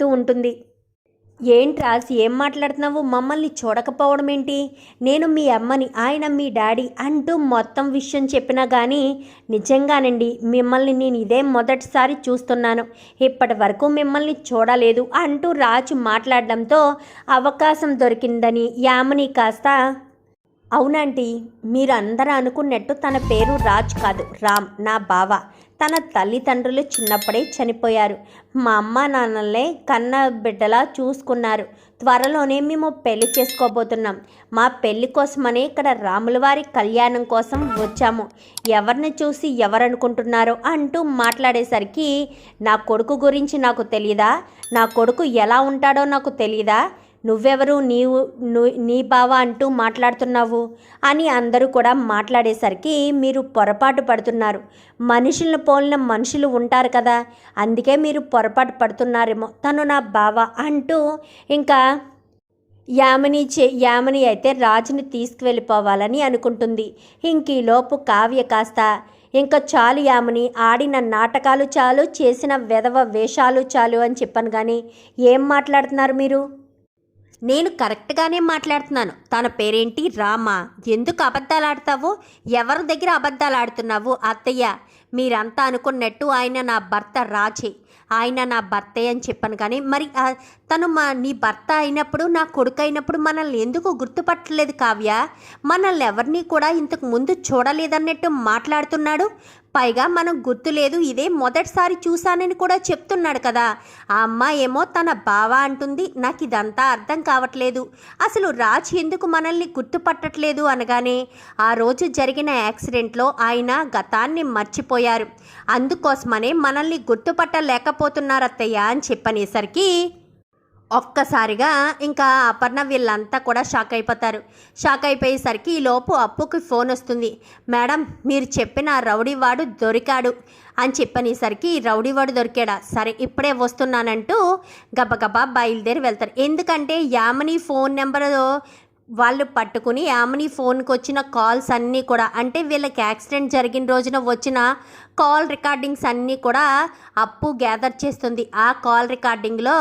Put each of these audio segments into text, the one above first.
చెప్తూ ఉంటుంది. ఏంటి ఏం మాట్లాడుతున్నావు? మమ్మల్ని చూడకపోవడం ఏంటి నేను మీ అమ్మని ఆయన మీ డాడీ అంటూ మొత్తం విషయం చెప్పినా కానీ నిజంగానండి మిమ్మల్ని నేను ఇదే మొదటిసారి చూస్తున్నాను. ఇప్పటి వరకు మిమ్మల్ని చూడలేదు అంటూ రాజు మాట్లాడడంతో అవకాశం దొరికిందని యామని కాస్త అవునంటీ మీరు అందరూ అనుకున్నట్టు తన పేరు రాజ్ కాదు. రామ్ నా బావ. తన తల్లిదండ్రులు చిన్నప్పుడే చనిపోయారు. మా అమ్మ నాన్నలే కన్న బిడ్డలా చూసుకున్నారు. త్వరలోనే మేము పెళ్ళి చేసుకోబోతున్నాం. మా పెళ్ళి కోసమనే ఇక్కడ రాములవారి కళ్యాణం కోసం వచ్చాము. ఎవరిని చూసి ఎవరనుకుంటున్నారో అంటూ మాట్లాడేసరికి నా కొడుకు గురించి నాకు తెలియదా నా కొడుకు ఎలా ఉంటాడో నాకు తెలియదా నువ్వెవరు నీవు ను- నీ బావ అంటూ మాట్లాడుతున్నావు? అని అందరూ కూడా మాట్లాడేసరికి మీరు పొరపాటు పడుతున్నారు. మనుషులను పోలిన మనుషులు ఉంటారు కదా అందుకే మీరు పొరపాటు పడుతున్నారేమో. తను నా బావ అంటూ ఇంకా యామిని చే యామిని అయితే రాజుని తీసుకువెళ్ళిపోవాలని అనుకుంటుంది. ఇంక ఈలోపు కావ్య కాస్త ఇంకా చాలు యామిని ఆడిన నాటకాలు చాలు చేసిన వెధవ వేషాలు చాలు అని చెప్పాను కానీ ఏం మాట్లాడుతున్నారు మీరు? నేను కరెక్ట్గానే మాట్లాడుతున్నాను. తన పేరేంటి? రామ. ఎందుకు అబద్ధాలు ఆడతావు ఎవరి దగ్గర అబద్ధాలు ఆడుతున్నావు అత్తయ్య? మీరంతా అనుకున్నట్టు ఆయన నా భర్త రాజే. ఆయన నా భర్తే అని చెప్పాను కానీ మరి తను మా నీ భర్త అయినప్పుడు నా కొడుకు అయినప్పుడు మనల్ని ఎందుకు గుర్తుపట్టలేదు కావ్య? మనల్ని ఎవరిని కూడా ఇంతకు ముందు చూడలేదన్నట్టు మాట్లాడుతున్నాడు. పైగా మనం గుర్తులేదు ఇదే మొదటిసారి చూశానని కూడా చెప్తున్నాడు కదా. ఆ అమ్మాయి ఏమో తన బావ అంటుంది నాకు ఇదంతా అర్థం కావట్లేదు. అసలు రాజ్ ఎందుకు మనల్ని గుర్తుపట్టట్లేదు అనగానే ఆ రోజు జరిగిన యాక్సిడెంట్లో ఆయన గతాన్ని మర్చిపోయి మర్చిపోయారు అందుకోసమనే మనల్ని గుర్తుపట్టలేకపోతున్నారత్తయ్య అని చెప్పనేసరికి ఒక్కసారిగా ఇంకా అపర్ణ వీళ్ళంతా కూడా షాక్ అయిపోతారు. షాక్ అయిపోయేసరికి ఈ లోపు అప్పుకి ఫోన్ వస్తుంది. మేడం మీరు చెప్పిన రౌడీవాడు దొరికాడు అని చెప్పనేసరికి రౌడీవాడు దొరికాడా? సరే ఇప్పుడే వస్తున్నానంటూ గబగబా బయలుదేరి వెళ్తారు. ఎందుకంటే యామని ఫోన్ నెంబర్ వాళ్ళు పట్టుకుని యామిని ఫోన్కి వచ్చిన కాల్స్ అన్నీ కూడా అంటే వీళ్ళకి యాక్సిడెంట్ జరిగిన రోజున వచ్చిన కాల్ రికార్డింగ్స్ అన్నీ కూడా అప్పు గ్యాదర్ చేస్తుంది. ఆ కాల్ రికార్డింగ్లో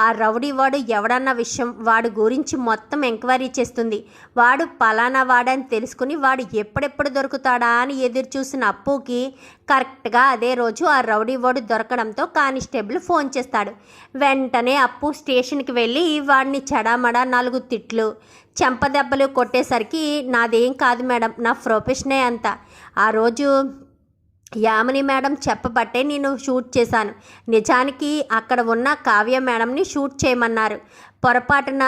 ఆ రౌడీ వాడు ఎవడన్న విషయం వాడి గురించి మొత్తం ఎంక్వైరీ చేస్తుంది. వాడు పలానా వాడని తెలుసుకుని వాడు ఎప్పుడెప్పుడు దొరుకుతాడా అని ఎదురు చూసిన అప్పుకి కరెక్ట్గా అదే రోజు ఆ రౌడీ వాడు దొరకడంతో కానిస్టేబుల్ ఫోన్ చేస్తాడు. వెంటనే అప్పు స్టేషన్కి వెళ్ళి వాడిని చెడామడా నాలుగు తిట్లు చెంపదెబ్బలు కొట్టేసరికి నాదేం కాదు మేడం నా ప్రొఫెషనే అంత. ఆ రోజు యామిని మేడం చెప్పబట్టే నేను షూట్ చేశాను. నిజానికి అక్కడ ఉన్న కావ్య మేడంని షూట్ చేయమన్నారు. పొరపాటున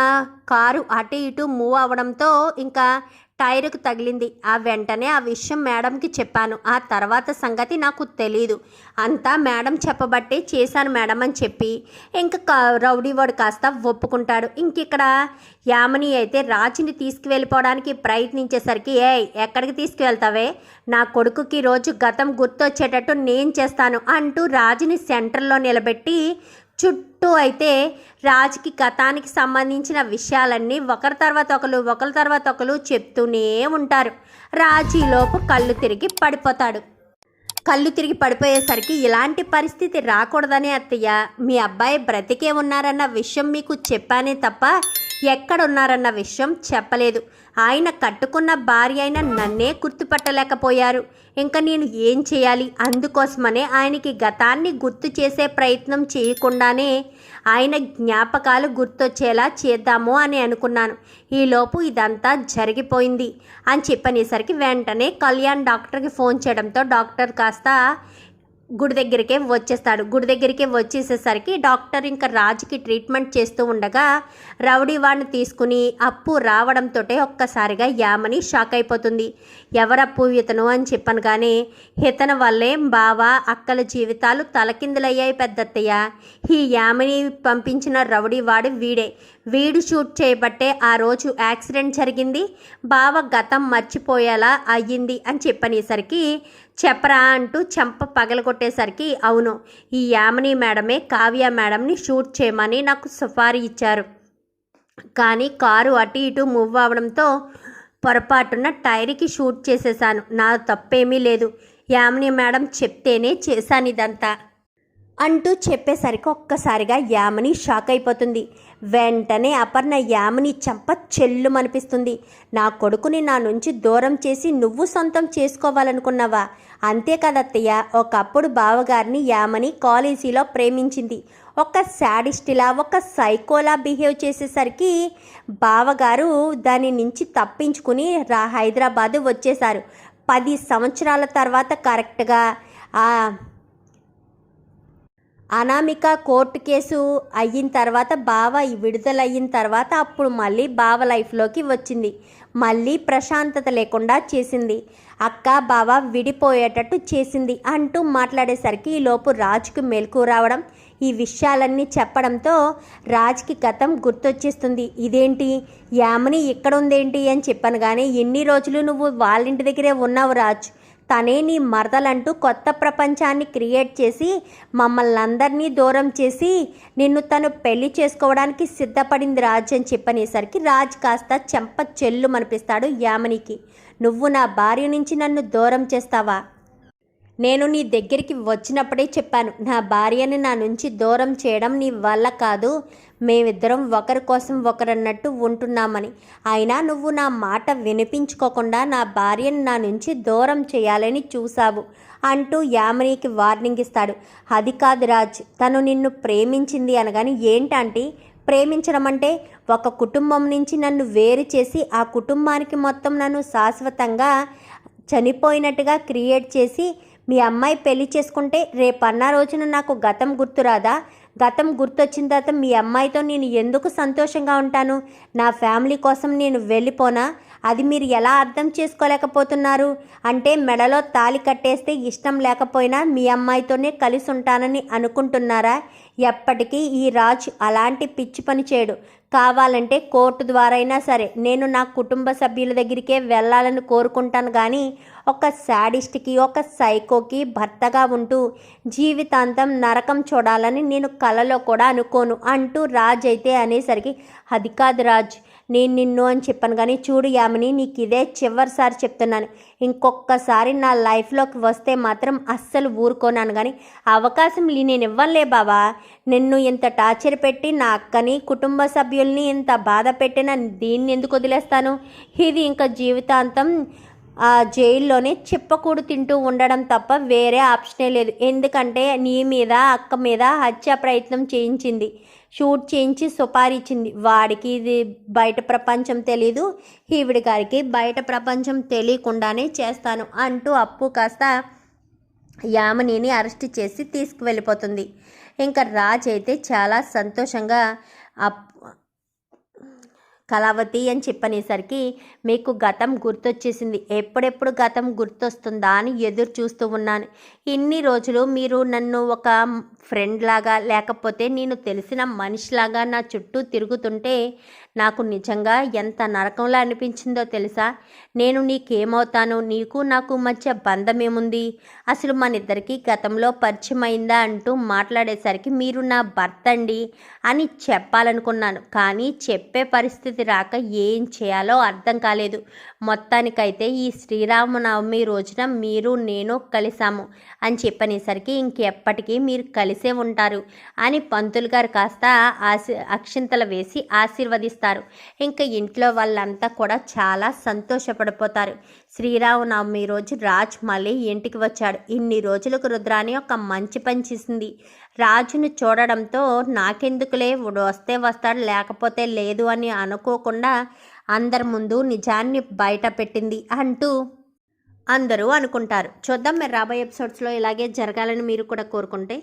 కారు అటు ఇటు మూవ్ అవ్వడంతో ఇంకా టైర్కు తగిలింది. ఆ వెంటనే ఆ విషయం మేడంకి చెప్పాను. ఆ తర్వాత సంగతి నాకు తెలీదు. అంతా మేడం చెప్పబట్టే చేశాను మేడం అని చెప్పి. ఇంకా కా- రౌడీవాడు కాస్త ఒప్పుకుంటాడు. ఇంక ఇక్కడ అయితే రాజుని తీసుకువెళ్ళిపోవడానికి ప్రయత్నించేసరికి ఏ ఎక్కడికి తీసుకువెళ్తావే? నా కొడుకుకి రోజు గతం గుర్తొచ్చేటట్టు నేను చేస్తాను అంటూ రాజుని సెంటర్లో నిలబెట్టి చుట్టూ అయితే రాజుకి గతానికి సంబంధించిన విషయాలన్నీ ఒకరి తర్వాత ఒకరు ఒకరి తర్వాత ఒకరు చెప్తూనే ఉంటారు. రాజు కళ్ళు తిరిగి పడిపోతాడు. కళ్ళు తిరిగి పడిపోయేసరికి ఇలాంటి పరిస్థితి రాకూడదనే అత్తయ్య మీ అబ్బాయి బ్రతికే ఉన్నారన్న విషయం మీకు చెప్పానే తప్ప ఎక్కడున్నారన్న విషయం చెప్పలేదు. ఆయన కట్టుకున్న భార్య అయిన నన్నే గుర్తుపట్టలేకపోయారు. ఇంకా నేను ఏం చేయాలి? అందుకోసమనే ఆయనకి గతాన్ని గుర్తు చేసే ప్రయత్నం చేయకుండానే ఆయన జ్ఞాపకాలు గుర్తొచ్చేలా చేద్దాము అని అనుకున్నాను. ఈలోపు ఇదంతా జరిగిపోయింది. అని చెప్పనేసరికి వెంటనే కళ్యాణ్ డాక్టర్కి ఫోన్ చేయడంతో డాక్టర్ కాస్త గుడి దగ్గరికే వచ్చేస్తాడు. గుడి దగ్గరికే వచ్చేసేసరికి డాక్టర్ ఇంకా రాజుకి ట్రీట్మెంట్ చేస్తూ ఉండగా రౌడీ వాడిని తీసుకుని అప్పు రావడంతో ఒక్కసారిగా యామని షాక్ అయిపోతుంది. ఎవరప్పు ఇతను అని చెప్పాను కానీ ఇతని వల్లే బావ అక్కల జీవితాలు తలకిందులయ్యాయి పెద్దత్తయ్య. ఈ యామని పంపించిన రౌడీ వాడు వీడే. వీడు షూట్ చేయబట్టే ఆ రోజు యాక్సిడెంట్ జరిగింది. బావ గతం మర్చిపోయేలా అయ్యింది అని చెప్పనేసరికి చెప్పరా అంటూ చెంప పగలగొట్టేసరికి అవును ఈ యామిని మేడమే కావ్య మేడంని షూట్ చేయమని నాకు సుఫారీ ఇచ్చారు. కానీ కారు అటు ఇటు మూవ్ అవడంతో పొరపాటున టైర్కి షూట్ చేసేసాను. నా తప్పేమీ లేదు. యామిని మేడం చెప్తేనే చేశాను ఇదంతా అంటూ చెప్పేసరికి ఒక్కసారిగా యామని షాక్ అయిపోతుంది. వెంటనే అపర్ణ యామని చంప చెల్లుమనిపిస్తుంది. నా కొడుకుని నా నుంచి దూరం చేసి నువ్వు సొంతం చేసుకోవాలనుకున్నావా? అంతే కదత్తయ్య ఒకప్పుడు బావగారిని యామని కాలేజీలో ప్రేమించింది. ఒక శాడిస్టిలా ఒక సైకోలా బిహేవ్ చేసేసరికి బావగారు దాని నుంచి తప్పించుకుని రా హైదరాబాద్ వచ్చేశారు. పది సంవత్సరాల తర్వాత కరెక్ట్గా అనామిక కోర్టు కేసు అయిన తర్వాత బావ విడుదల అయిన తర్వాత అప్పుడు మళ్ళీ బావ లైఫ్లోకి వచ్చింది. మళ్ళీ ప్రశాంతత లేకుండా చేసింది. అక్క బావ విడిపోయేటట్టు చేసింది అంటూ మాట్లాడేసరికి ఈలోపు రాజుకు మెలకు రావడం ఈ విషయాలన్నీ చెప్పడంతో రాజ్కి గతం గుర్తొచ్చేస్తుంది. ఇదేంటి? యామని ఇక్కడ ఉందేంటి అని చెప్పాను కానీ ఎన్ని రోజులు నువ్వు వాళ్ళ ఇంటి దగ్గరే ఉన్నావు రాజ్? తనే నీ మరదలంటూ కొత్త ప్రపంచాన్ని క్రియేట్ చేసి మమ్మల్ని అందరినీ దూరం చేసి నిన్ను తను పెళ్ళి చేసుకోవడానికి సిద్ధపడింది రాజ్ అని చెప్పనేసరికి రాజ్ కాస్త చెంప చెల్లు మనిపిస్తాడు యామనికి. నువ్వు నా భార్య నుంచి నన్ను దూరం చేస్తావా? నేను నీ దగ్గరికి వచ్చినప్పుడే చెప్పాను నా భార్యని నా నుంచి దూరం చేయడం నీ వల్ల కాదు మేమిద్దరం ఒకరి కోసం ఒకరన్నట్టు ఉంటున్నామని. అయినా నువ్వు నా మాట వినిపించుకోకుండా నా భార్యను నా నుంచి దూరం చేయాలని చూశావు అంటూ యామినికి వార్నింగ్ ఇస్తాడు. అది కాదు రాజ్ తను నిన్ను ప్రేమించింది అనగాని ఏంటంటే ప్రేమించడం అంటే ఒక కుటుంబం నుంచి నన్ను వేరు చేసి ఆ కుటుంబానికి మొత్తం నన్ను శాశ్వతంగా చనిపోయినట్టుగా క్రియేట్ చేసి మీ అమ్మాయి పెళ్ళి చేసుకుంటే రేపన్న రోజున నాకు గతం గుర్తురాదా? గతం గుర్తొచ్చిన తర్వాత మీ అమ్మాయితో నేను ఎందుకు సంతోషంగా ఉంటాను? నా ఫ్యామిలీ కోసం నేను వెళ్ళిపోనా? అది మీరు ఎలా అర్థం చేసుకోలేకపోతున్నారు? అంటే మెడలో తాలి కట్టేస్తే ఇష్టం లేకపోయినా మీ అమ్మాయితోనే కలిసి ఉంటానని అనుకుంటున్నారా? ఎప్పటికీ ఈ రాజ్ అలాంటి పిచ్చి పని చేయడు. కావాలంటే కోర్టు ద్వారా అయినా సరే నేను నా కుటుంబ సభ్యుల దగ్గరికే వెళ్ళాలని కోరుకుంటాను కానీ ఒక శాడిస్ట్కి ఒక సైకోకి భర్తగా ఉంటూ జీవితాంతం నరకం చూడాలని నేను కలలో కూడా అనుకోను అంటూ రాజ్ అయితే అనేసరికి అది కాదు రాజ్ నేను నిన్ను అని చెప్పాను కానీ చూడు యామిని నీకు ఇదే చివరిసారి చెప్తున్నాను. ఇంకొకసారి నా లైఫ్లోకి వస్తే మాత్రం అస్సలు ఊరుకోనాను కానీ అవకాశం నేను ఇవ్వనులే బాబా నిన్ను ఇంత టార్చర్ పెట్టి నా అక్కని కుటుంబ సభ్యుల్ని ఇంత బాధ పెట్టిన దీన్ని ఎందుకు వదిలేస్తాను? ఇది ఇంకా జీవితాంతం ఆ జైల్లోనే చిప్పకూడు తింటూ ఉండడం తప్ప వేరే ఆప్షనే లేదు. ఎందుకంటే నీ మీద అక్క మీద హత్య ప్రయత్నం చేయించింది. షూట్ చేయించి సుపారీ ఇచ్చింది వాడికి ఇది బయట ప్రపంచం తెలీదు. ఈవిడి గారికి బయట ప్రపంచం తెలియకుండానే చేస్తాను అంటూ అప్పు కాస్త యామినిని అరెస్ట్ చేసి తీసుకువెళ్ళిపోతుంది. ఇంకా రాజ్ అయితే చాలా సంతోషంగా అప్ కళావతి అని చెప్పనేసరికి మీకు గతం గుర్తొచ్చేసింది. ఎప్పుడెప్పుడు గతం గుర్తొస్తుందా అని ఎదురు చూస్తూ ఉన్నాను. ఇన్ని రోజులు మీరు నన్ను ఒక ఫ్రెండ్ లాగా లేకపోతే నేను తెలిసిన మనిషిలాగా నా చుట్టూ తిరుగుతుంటే నాకు నిజంగా ఎంత నరకంలా అనిపించిందో తెలుసా? నేను నీకేమవుతాను నీకు నాకు మధ్య బంధం ఏముంది అసలు మనిద్దరికీ గతంలో పరిచయం అయిందా అంటూ మాట్లాడేసరికి మీరు నా భర్త అండి అని చెప్పాలనుకున్నాను. కానీ చెప్పే పరిస్థితి రాక ఏం చేయాలో అర్థం కాలేదు. మొత్తానికైతే ఈ శ్రీరామనవమి రోజున మీరు నేను కలిసాము అని చెప్పనేసరికి ఇంకెప్పటికీ మీరు కలి ఉంటారు. అని పంతులు గారు కాస్త ఆశీ అక్షింతలు వేసి ఆశీర్వదిస్తారు. ఇంకా ఇంట్లో వాళ్ళంతా కూడా చాలా సంతోషపడిపోతారు. శ్రీరామనవమి రోజు రాజ్ మళ్ళీ ఇంటికి వచ్చాడు. ఇన్ని రోజులకు రుద్రాని ఒక మంచి పని చేసింది. రాజును చూడడంతో నాకెందుకులే వస్తే వస్తాడు లేకపోతే లేదు అని అనుకోకుండా అందరి ముందు నిజాన్ని బయట పెట్టింది అంటూ అందరూ అనుకుంటారు. చూద్దాం మీరు రాబోయే ఎపిసోడ్స్లో ఇలాగే జరగాలని మీరు కూడా కోరుకుంటే